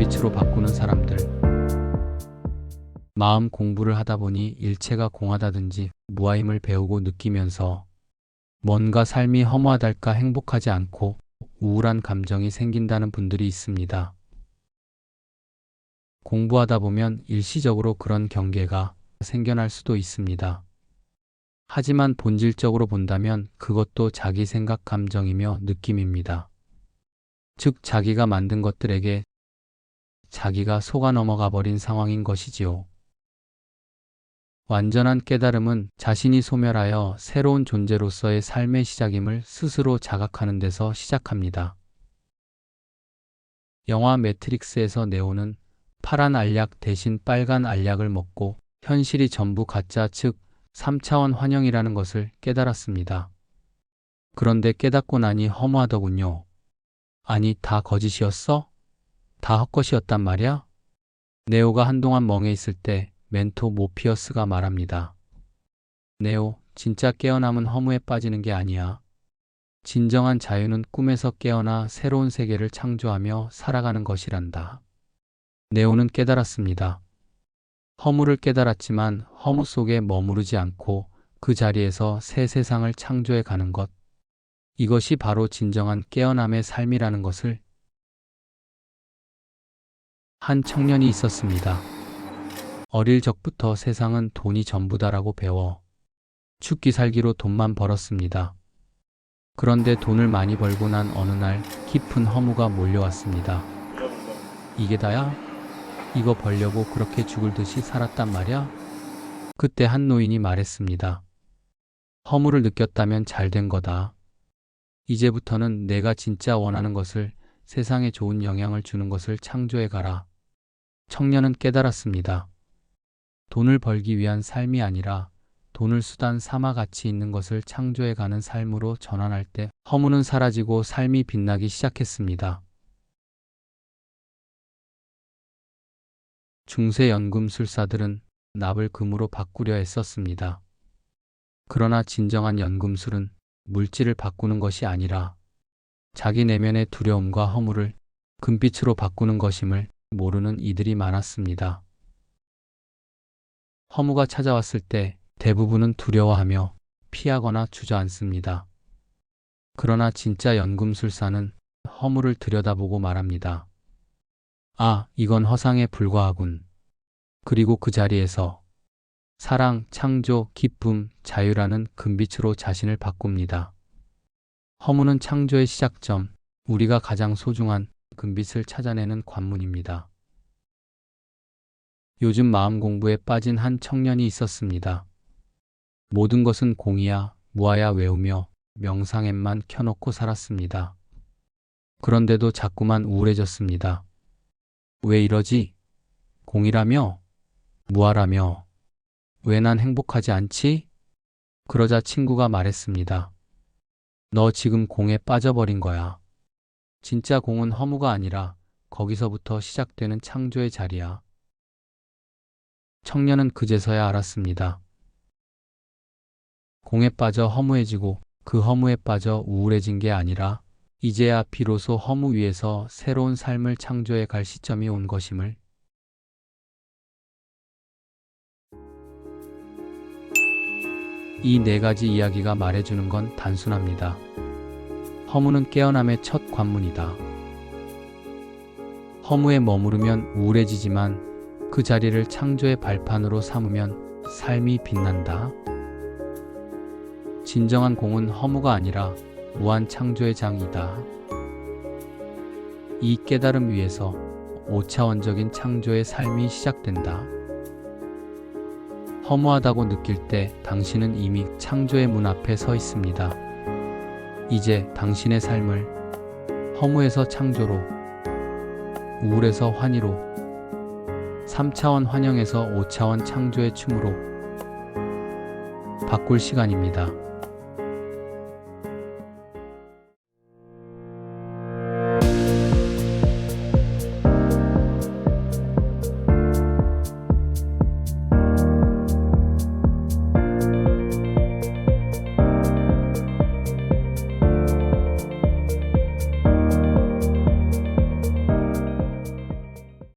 금빛으로 바꾸는 사람들. 마음 공부를 하다 보니 일체가 공하다든지 무아임을 배우고 느끼면서 뭔가 삶이 허무하달까 행복하지 않고 우울한 감정이 생긴다는 분들이 있습니다. 공부하다 보면 일시적으로 그런 경계가 생겨날 수도 있습니다. 하지만 본질적으로 본다면 그것도 자기 생각 감정이며 느낌입니다. 즉, 자기가 만든 것들에게 자기가 속아 넘어가 버린 상황인 것이지요. 완전한 깨달음은 자신이 소멸하여 새로운 존재로서의 삶의 시작임을 스스로 자각하는 데서 시작합니다. 영화 매트릭스에서 네오는 파란 알약 대신 빨간 알약을 먹고 현실이 전부 가짜 즉 3차원 환영이라는 것을 깨달았습니다. 그런데 깨닫고 나니 허무하더군요. 아니, 다 거짓이었어? 다 헛것이었단 말이야? 네오가 한동안 멍해 있을 때 멘토 모피어스가 말합니다. 네오, 진짜 깨어남은 허무에 빠지는 게 아니야. 진정한 자유는 꿈에서 깨어나 새로운 세계를 창조하며 살아가는 것이란다. 네오는 깨달았습니다. 허무를 깨달았지만 허무 속에 머무르지 않고 그 자리에서 새 세상을 창조해 가는 것. 이것이 바로 진정한 깨어남의 삶이라는 것을 한 청년이 있었습니다. 어릴 적부터 세상은 돈이 전부다라고 배워 죽기 살기로 돈만 벌었습니다. 그런데 돈을 많이 벌고 난 어느 날 깊은 허무가 몰려왔습니다. 이게 다야? 이거 벌려고 그렇게 죽을 듯이 살았단 말이야? 그때 한 노인이 말했습니다. 허무를 느꼈다면 잘 된 거다. 이제부터는 내가 진짜 원하는 것을 세상에 좋은 영향을 주는 것을 창조해 가라. 청년은 깨달았습니다. 돈을 벌기 위한 삶이 아니라 돈을 수단 삼아 가치 있는 것을 창조해 가는 삶으로 전환할 때 허무는 사라지고 삶이 빛나기 시작했습니다. 중세 연금술사들은 납을 금으로 바꾸려 했었습니다. 그러나 진정한 연금술은 물질을 바꾸는 것이 아니라 자기 내면의 두려움과 허무를 금빛으로 바꾸는 것임을 모르는 이들이 많았습니다. 허무가 찾아왔을 때 대부분은 두려워하며 피하거나 주저앉습니다. 그러나 진짜 연금술사는 허무를 들여다보고 말합니다. 아, 이건 허상에 불과하군. 그리고 그 자리에서 사랑, 창조, 기쁨, 자유라는 금빛으로 자신을 바꿉니다. 허무는 창조의 시작점, 우리가 가장 소중한 금빛을 찾아내는 관문입니다. 요즘 마음 공부에 빠진 한 청년이 있었습니다. 모든 것은 공이야, 무아야 외우며 명상 앱만 켜놓고 살았습니다. 그런데도 자꾸만 우울해졌습니다. 왜 이러지? 공이라며? 무아라며? 왜 난 행복하지 않지? 그러자 친구가 말했습니다. 너 지금 공에 빠져버린 거야. 진짜 공은 허무가 아니라 거기서부터 시작되는 창조의 자리야. 청년은 그제서야 알았습니다. 공에 빠져 허무해지고 그 허무에 빠져 우울해진 게 아니라 이제야 비로소 허무 위에서 새로운 삶을 창조해 갈 시점이 온 것임을 이 네 가지 이야기가 말해주는 건 단순합니다. 허무는 깨어남의 첫 관문이다. 허무에 머무르면 우울해지지만 그 자리를 창조의 발판으로 삼으면 삶이 빛난다. 진정한 공은 허무가 아니라 무한 창조의 장이다. 이 깨달음 위에서 5차원적인 창조의 삶이 시작된다. 허무하다고 느낄 때 당신은 이미 창조의 문 앞에 서 있습니다. 이제 당신의 삶을 허무에서 창조로, 우울에서 환희로, 3차원 환영에서 5차원 창조의 춤으로 바꿀 시간입니다.